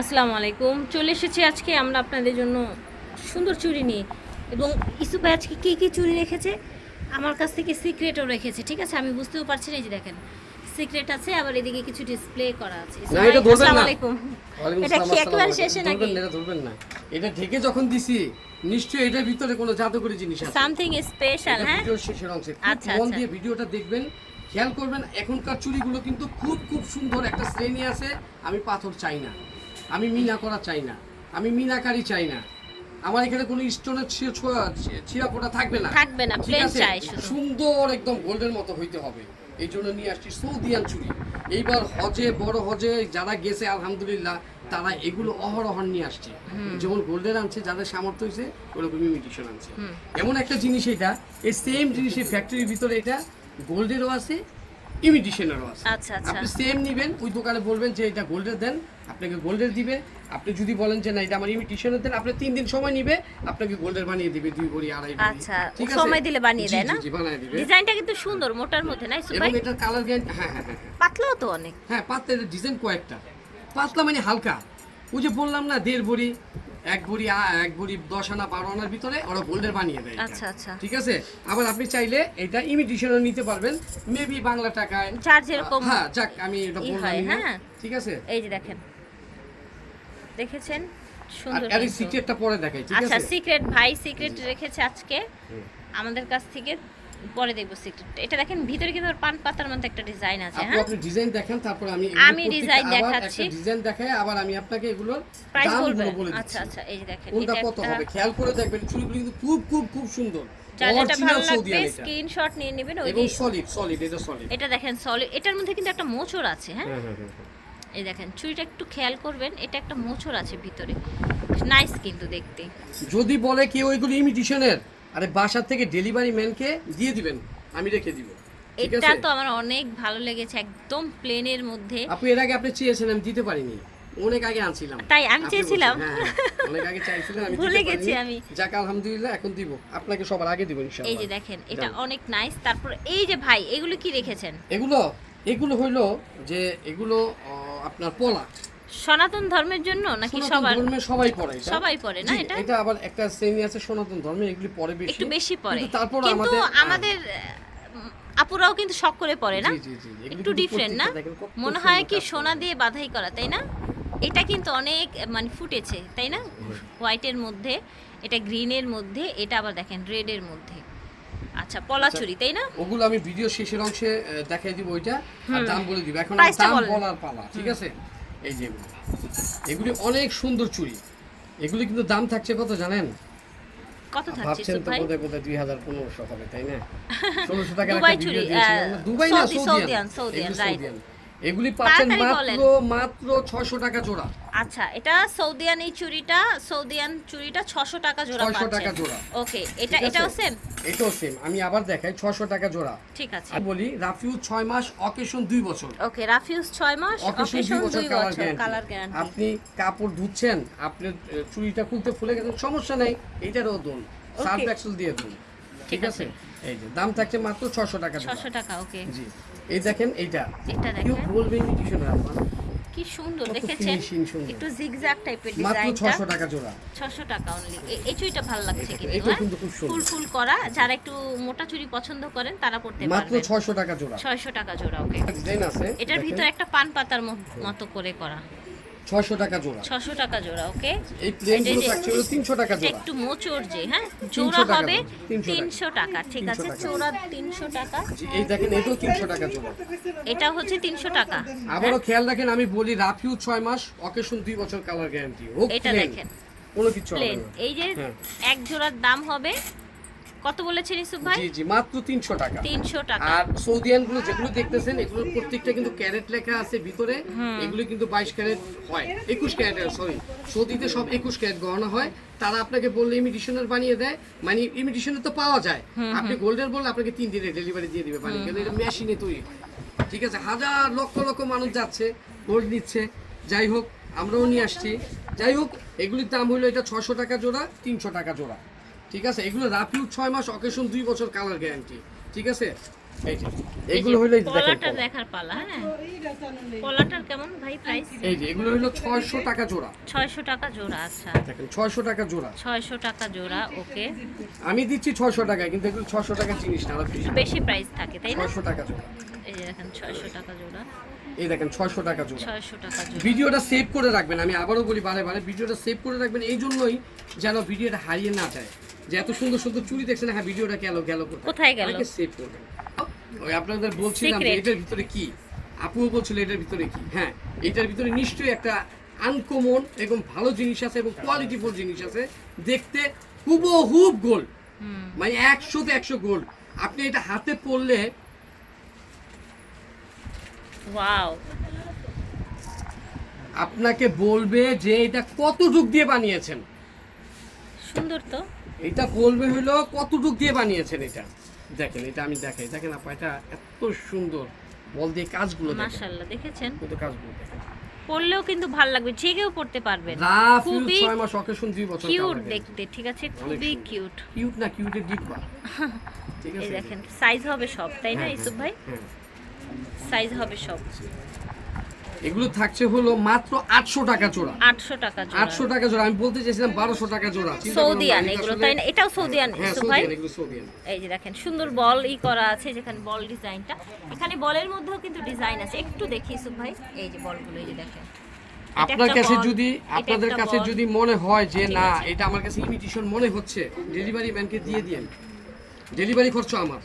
আসসালামু আলাইকুম। চলে এসেছি আজকে আমরা আপনাদের জন্য সুন্দর চুরি নিয়ে। এবং ইসু ভাই আজকে কী কী চুরি রেখেছে? আমার কাছ থেকে সিক্রেটও রেখেছে ঠিক আছে? আমি বুঝতেও পারছি না এই যে দেখেন সিক্রেট আছে আবার এদিকে কিছু ডিসপ্লে করা আছে। না, এটা ধরবেন আসসালামু। আলাইকুম। এটা কি একেবারে শেষে। নাকি? এটা ধরবেন না। এটা ঢেকে যখন দিছি নিশ্চয়ই এটার ভিতরে কোনো জাদুকরি জিনিস আছে। সামথিং স্পেশাল হ্যাঁ? শেষের অংশে। আচ্ছা, মন আচ্ছা। দিয়ে ভিডিওটা দেখবেন। খেয়াল করবেন এখনকার চুরিগুলো কিন্তু খুব খুব সুন্দর একটা শ্রেণি আছে। আমি পাথর চাই না। আমি মিনা করা চাই না। আমি মিনাকারি চাই না। আমার এখানে কোনো স্টোনের ছিঁড়া ফোটা থাকবে না। থাকবে না, আছে? চাই সুন্দর একদম গোল্ডের মতো হইতে হবে। এই জন্য নিয়ে আসছি সৌদিয়ান চুড়ি এইবার হজে বড় হজে যারা গেছে আলহামদুলিল্লাহ তারা এগুলো অহরহ নিয়ে আসছে। যেমন গোল্ডের আনছে যাদের সামর্থ্য হয়েছে ওরকম ইমিটেশন আনছে। এমন একটা জিনিস এটা এই সেম জিনিসের ফ্যাক্টরির ভিতরে এটা গোল্ডেরও আছে ইমিটেশনেরও আছে। আচ্ছা আচ্ছা। আপনি সেম নিবেন ওই দোকানে বলবেন যে এটা গোল্ডের দেন আপনাকে গোল্ডের দিবে। আপনি যদি বলেন যে না এটা আমার ইমিটেশনের দেন আপনি তিন দিন সময় নিবে আপনাকে গোল্ডের বানিয়ে দিবে দুই ভরি আড়াই ভরি। আচ্ছা ঠিক আছে? সময় দিলে বানিয়ে দেয় না? জি, বানিয়ে দিবে। ডিজাইনটা কিন্তু সুন্দর মোটার মধ্যে না ইসু এবং এটার কালার হ্যাঁ হ্যাঁ হ্যাঁ হ্যাঁ। পাতলাও তো অনেক। হ্যাঁ পাতলা ডিজাইন কয়েকটা। পাতলা মানে হালকা। ওই যে বললাম না দেড় ভরি এক ভরি এক ভরি দশ আনা বারো আনার ভিতরে ওরা গোল্ডের বানিয়ে দেয় আচ্ছা আচ্ছা। ঠিক আছে? আবার আপনি চাইলে এটা ইমিটেশনও নিতে পারবেন। মেবি বাংলা টাকায় যার যেরকম হ্যাঁ যাক আমি এটা বললাম হ্যাঁ। ঠিক আছে? এই যে দেখেন। দেখেছেন? আর সুন্দর এর সিক্রেটটা পরে দেখাই ঠিক আচ্ছা সিক্রেট ভাই সিক্রেট রেখেছে আজকে আমাদের কাছ থেকে। পরে দেখব সিক্রেট এটা দেখেন ভিতরে কিন্তু পান পাতার মধ্যে একটা ডিজাইন আছে হ্যাঁ? আপনি ডিজাইন দেখেন তারপর আমি আমি design দেখাচ্ছি। ডিজাইন দেখাই আবার আমি আপনাকে এগুলোর প্রাইস দামগুলো বলবেন? বলে আচ্ছা আচ্ছা এই যে দেখেন এটা কত হবে খেয়াল করে দেখবেন চুলগুলো কিন্তু খুব খুব খুব সুন্দর। যেটা ভালো লাগবে স্ক্রিনশট নিয়ে নেবেন ওই যে- সলিড সলিড এটা সলিড এটা দেখেন সলিড এটার মধ্যে কিন্তু একটা মোচড় আছে হ্যাঁ? হ্যাঁ হ্যাঁ হ্যাঁ এই দেখেন চুড়িটা একটু খেয়াল করবেন এটা একটা মোচড় আছে ভিতরে। নাইস কিন্তু দেখতে। যদি বলে কেউ ওইগুলো ইমিটেশনের আরে বাসার থেকে ডেলিভারি ম্যানকে দিয়ে দিবেন আমি রেখে দিব। এটা তো আমার অনেক ভালো লেগেছে একদম প্লেনের মধ্যে। আপু এর আগে আপনি চেয়েছেন আমি দিতে পারিনি। অনেক আগে আনছিলাম। তাই আমি চেয়েছিলাম। হ্যাঁ, হ্যাঁ, অনেক আগে চাইছিলাম আমি ভুলে গেছি আমি। যাক আলহামদুলিল্লাহ এখন দিব। আপনাকে সবার আগে দিব ইনশাআল্লাহ। এই যে দেখেন এটা অনেক নাইস তারপর এই যে ভাই এগুলো কি রেখেছেন? এগুলো এগুলো হইল যে এগুলো আপনার পলা। সনাতন ধর্মের জন্য নাকি সবার? ধর্মে সবাই পড়ে সবাই পড়ে না এটা? এটা আবার একটা শ্রেণি আছে সনাতন ধর্মে এগুলি পড়ে বেশি। একটু বেশি পড়ে। কিন্তু তারপর কিন্তু আমাদের আমাদের আপুরাও কিন্তু শখ করে পড়ে না? একটু ডিফারেন্ট না? মনে হয় কি সোনা দিয়ে বাধাই করা তাই না? এটা কিন্তু অনেক মানে ফুটেছে তাই না? হোয়াইটের মধ্যে এটা গ্রিনের মধ্যে এটা আবার দেখেন রেডের মধ্যে। আচ্ছা পলাচুরি তাই না? ওগুলো আমি ভিডিও শেষের অংশে দেখাই দিব ওইটা আর দাম বলে দিব। এখন দাম বলার পালা ঠিক আছে? এই যে এগুলো। এগুলি অনেক সুন্দর চুড়ি এগুলি কিন্তু দাম থাকছে কত জানেন কত থাকছে ভাবছেন তো বোধহয় বোধহয় দুই হাজার পনেরোশো হবে তাই না ষোলোশো টাকা দুবাই না? সৌদিয়ান সৌদিয়ান। এগুলি পাচ্ছেন মাত্র মাত্র ছয়শো টাকা জোড়া। আচ্ছা এটা সৌদিয়ান এই চুড়িটা সৌদিয়ান চুড়িটা ছশো টাকা জোড়া 600 টাকা জোড়া। ওকে এটা এটাও সেম এটাও সেম আমি আবার দেখাই ছয়শো টাকা জোড়া। ঠিক আছে। আমি বলি রাফিউ ছয় মাস অকেশন দুই বছর। ওকে রাফিউজ ছয় মাস অকেশন অকেশন দুই বছর কালার গ্যারান্টি আপনি কাপড় ধুচ্ছেন আপনি চুড়িটা খুলতে ফুলে গেছেন সমস্যা নেই এইটারও দোন সার্ফ এক্সেল দিয়ে দোন ঠিক আছে? এই যে দাম থাকছে মাত্র ছশো টাকা জোড়া। ছশো টাকা ওকে। জি। এই দেখেন এইটা। এটা দেখেন। বলবে ইমিটেশনের আপনার কি সুন্দর দেখেছেন? একটু জিগজ্যাগ টাইপের মাত্র ডিজাইনটা ছশো টাকা জোড়া। 600 টাকা অনলি এই চুড়িটা ভালো লাগছে কিন্তু এটা হ্যাঁ? কিন্তু খুব সুন্দর। ফুল ফুল করা। যারা একটু মোটা চুড়ি পছন্দ করেন তারা পড়তে মাত্র পারবেন। ছয়শো টাকা জোড়া। ছয়শো টাকা জোড়া ওকে ডিজাইন আছে এটার ভিতর একটা পান পাতার মতো করে করা। ছয়শো টাকা জোড়া। ছশো টাকা জোড়া ওকে? এই প্লেন এটা গুলো যে- থাকছে হলো তিনশো টাকা জোড়া। একটু মোচড় যে হ্যাঁ? 300 জোড়া হবে 300 টাকা। তিনশো টাকা ঠিক আছে? জোড়া তিনশো টাকা। এই দেখেন এটাও তিনশো টাকা জোড়া। এটা হচ্ছে তিনশো টাকা। আবারও খেয়াল রাখেন আমি বলি রাফিউ ছয় মাস অকেশন দুই বছর কালার গ্যারান্টি এটা দেখেন। কোনো কিছু হবে এই যে হ্যাঁ। এক জোড়ার দাম হবে কত বলেছেন ইসুফ ভাই? জি জি মাত্র তিনশো টাকা। তিনশো টাকা। আর সৌদিয়ানগুলো যেগুলো দেখতেছেন এগুলোর প্রত্যেকটা কিন্তু ক্যারেট লেখা আছে ভিতরে। এগুলো কিন্তু বাইশ ক্যারেট হয়। একুশ ক্যারেট সরি সৌদিতে সব একুশ ক্যারেট গহনা হয়। তারা আপনাকে বললে ইমিটেশনের বানিয়ে দেয়। মানে ইমিটেশনের তো পাওয়া যায়। আপনি গোল্ডের বললে আপনাকে তিন দিনে ডেলিভারি দিয়ে দিবে বানিয়ে। কিন্তু এটা মেশিনে তৈরি। ঠিক আছে হাজার লক্ষ লক্ষ মানুষ যাচ্ছে গোল্ড নিচ্ছে। যাই হোক আমরাও নিয়ে আসছি। যাই হোক এগুলির দাম হলো এটা ছশো টাকা জোড়া তিনশো টাকা জোড়া। ঠিক আছে? এগুলো রাফিউ ছয় মাস অকেশন দুই বছর কালার গ্যারান্টি ঠিক আছে? এই যে এগুলো হলো। দেখার পালা হ্যাঁ? কলাটার কেমন ভাই প্রাইস এই যে এগুলো হলো টাকা জোড়া। ছয়শো টাকা জোড়া আচ্ছা। দেখেন টাকা জোড়া। ছয়শো টাকা জোড়া ওকে। আমি দিচ্ছি ছয়শো টাকায় কিন্তু এগুলো ছশো টাকা জিনিস না বেশি। প্রাইস থাকে তাই না? টাকা জোড়া। এই যে দেখেন ছয়শো টাকা জোড়া। এই দেখেন ছয়শো টাকা জোড়া। ছয়শো টাকা জোড়া। ভিডিওটা সেভ করে রাখবেন আমি আবারও বলি বারে বারে ভিডিওটা সেভ করে রাখবেন। এই জন্যই যেন ভিডিওটা হারিয়ে না যায়। যে এত সুন্দর সুন্দর চুরি দেখছেন হ্যাঁ ভিডিওটা গেল গেল কোথায়? গেল? সেভ করবেন ওই আপনাদের বলছিলাম যে এটার ভিতরে কি? আপুও বলছিল এটার ভিতরে কি? হ্যাঁ এটার ভিতরে নিশ্চয়ই একটা আনকমন এবং ভালো জিনিস আছে এবং কোয়ালিটিফুল জিনিস আছে। দেখতে হুবহুব গোল্ড হুম। মানে একশোতে একশো গোল্ড আপনি এটা হাতে পড়লে ওয়াও আপনাকে বলবে যে এটা কত যুগ দিয়ে বানিয়েছেন? সুন্দর তো। এটা বলবে হলো কতটুক দিয়ে বানিয়েছেন এটা? দেখেন এটা আমি দেখাই। দেখেন আপা এটা এত সুন্দর। বল দিয়ে কাজগুলো মাশাআল্লাহ দেখেছেন? কিন্তু কাজগুলো দেখেন। পড়লেও কিন্তু ভালো লাগবে যে কেউ পড়তে পারবেন। রাফ খুবই ছয় মাস অকেশন দুই বছর কিউট দেখতে ঠিক আছে? খুবই কিউট কিউট না কিউটের ডিব্বা ঠিক এই আছে? দেখেন সাইজ হবে সব তাই না হ্যাঁ, ইসুফ ভাই? হ্যাঁ। সাইজ হবে সব। এগুলো থাকছে হলো মাত্র আটশো টাকা জোড়া। আটশো টাকা জোড়া। আটশো টাকা জোড়া। আমি বলতে চাইছিলাম বারোশো টাকা জোড়া। সৌদিয়ান এগুলো তাই না? এটাও সৌদিয়ান হ্যাঁ সৌদিয়ান এই যে দেখেন সুন্দর বল ই করা আছে যেখানে বল ডিজাইনটা। এখানে বলের মধ্যেও কিন্তু ডিজাইন আছে। একটু দেখি ইসুফ ভাই। এই যে বলগুলো এই যে দেখেন। আপনার কাছে যদি আপনাদের কাছে যদি মনে হয় যে না এটা আমার কাছে ইমিটেশন মনে হচ্ছে ডেলিভারি ম্যানকে দিয়ে দিন ডেলিভারি খরচ আমার।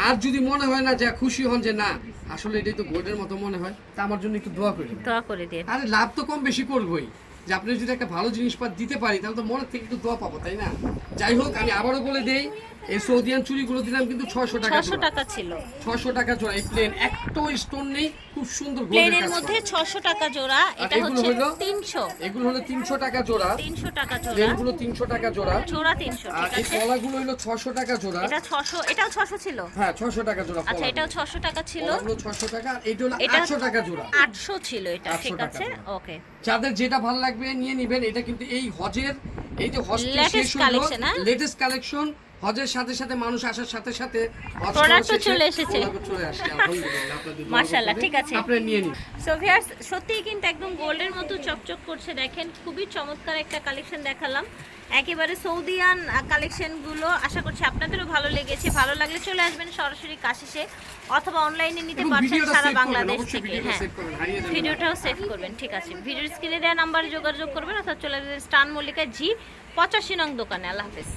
আর যদি মনে হয় না যে খুশি হন যে না আসলে এটাই তো গোল্ডের মতো মনে হয় তা আমার জন্য একটু দোয়া করে দোয়া করে দিন। আরে লাভ তো কম বেশি করবই। যে আপনি যদি একটা ভালো জিনিসপাত দিতে পারি তাহলে তো মনের থেকে একটু দোয়া পাবো তাই না? যাই হোক আমি আবারও বলে দেই এই সৌদিয়ান চুরিগুলো দিলাম কিন্তু ছয়শো টাকা ছশো টাকা ছিল। ছশো টাকা জোড়া। এই প্লেন একটা স্টোন নেই খুব সুন্দর প্লেনের মধ্যে টাকা জোড়া এটা হচ্ছে হলো? তিনশো। এগুলো হলো তিনশো টাকা জোড়া। তিনশো টাকা জোড়া। প্লেনগুলো তিনশো টাকা জোড়া। জোড়া তিনশো আর এই হলো ছশো টাকা জোড়া। এটা ছশো এটাও ছশো ছিল? হ্যাঁ ছশো টাকা জোড়া আচ্ছা এটাও ছশো টাকা ছিল। ছশো টাকা এইটা হলো এটা- আটশো টাকা জোড়া। আটশো ছিল এটা ঠিক আছে? ওকে যাদের যেটা ভালো লাগবে নিয়ে নিবেন এটা কিন্তু এই হজের এই যে হজ হ্যাঁ? লেটেস্ট কালেকশন হজের সাথে সাথে মানুষ আসার সাথে সাথে হজ Product করা ও শেষে চলে এসেছে। চলে আসছে মাশাআল্লাহ, ঠিক আছে। আপনারা নিয়ে নিন। সো ভিউয়ার্স সত্যিই কিন্তু একদম গোল্ডের মতো চকচক করছে দেখেন খুবই চমৎকার একটা কালেকশন দেখালাম। একেবারে সৌদিয়ান কালেকশনগুলো আশা করছি আপনাদেরও ভালো লেগেছে। ভালো লাগলে চলে আসবেন সরাসরি কাশিসে অথবা অনলাইনে নিতে পারছেন সারা বাংলাদেশ থেকে হ্যাঁ। ভিডিওটাও সেভ করবেন ঠিক আছে। ভিডিওর স্ক্রিনে দেওয়া নাম্বারে যোগাযোগ করবেন অথবা চলে আসবেন স্টান মল্লিকা জি পঁচাশি নং দোকানে। আল্লাহ হাফেজ।